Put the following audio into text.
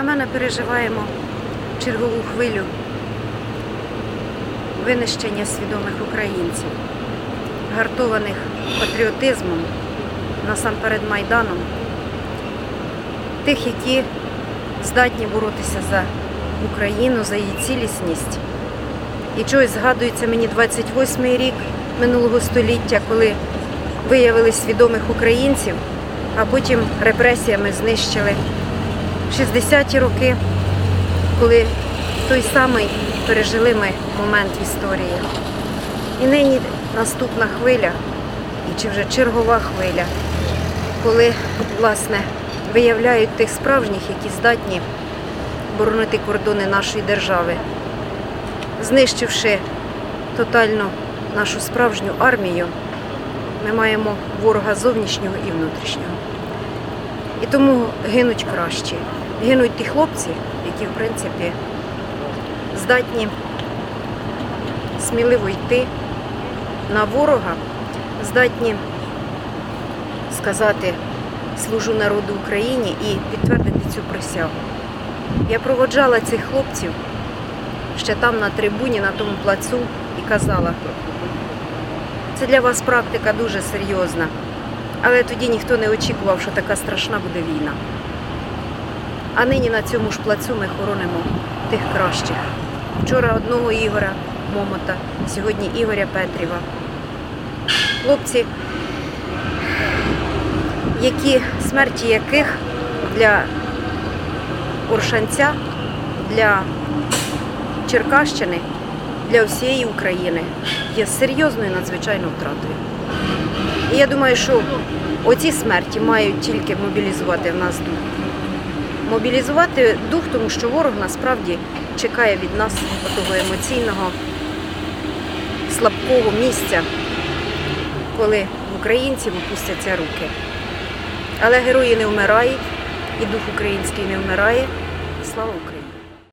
На мене переживаємо чергову хвилю винищення свідомих українців, гартованих патріотизмом, насамперед Майданом, тих, які здатні боротися за Україну, за її цілісність. І чогось згадується мені 28-й рік минулого століття, коли виявили свідомих українців, а потім репресіями знищили 60-ті роки, коли той самий пережили ми момент історії. І нині наступна хвиля, і чи вже чергова хвиля, коли, власне, виявляють тих справжніх, які здатні боронити кордони нашої держави, знищивши тотально нашу справжню армію, ми маємо ворога зовнішнього і внутрішнього. І тому гинуть кращі. Гинуть ті хлопці, які, в принципі, здатні сміливо йти на ворога, здатні сказати служу народу Україні і підтвердити цю присягу. Я проводжала цих хлопців ще там на трибуні, на тому плацу і казала, це для вас практика дуже серйозна. Але тоді ніхто не очікував, що така страшна буде війна. А нині на цьому ж плацу ми хоронимо тих кращих. Вчора одного Ігоря Момота, сьогодні Ігоря Петріва. Хлопці, які смерті яких для Оршанця, для Черкащини, для всієї України є серйозною надзвичайною втратою. І я думаю, що оці смерті мають тільки мобілізувати в нас дух. Мобілізувати дух, тому що ворог насправді чекає від нас того емоційного, слабкого місця, коли в українців опустяться руки. Але герої не вмирають, і дух український не вмирає. Слава Україні!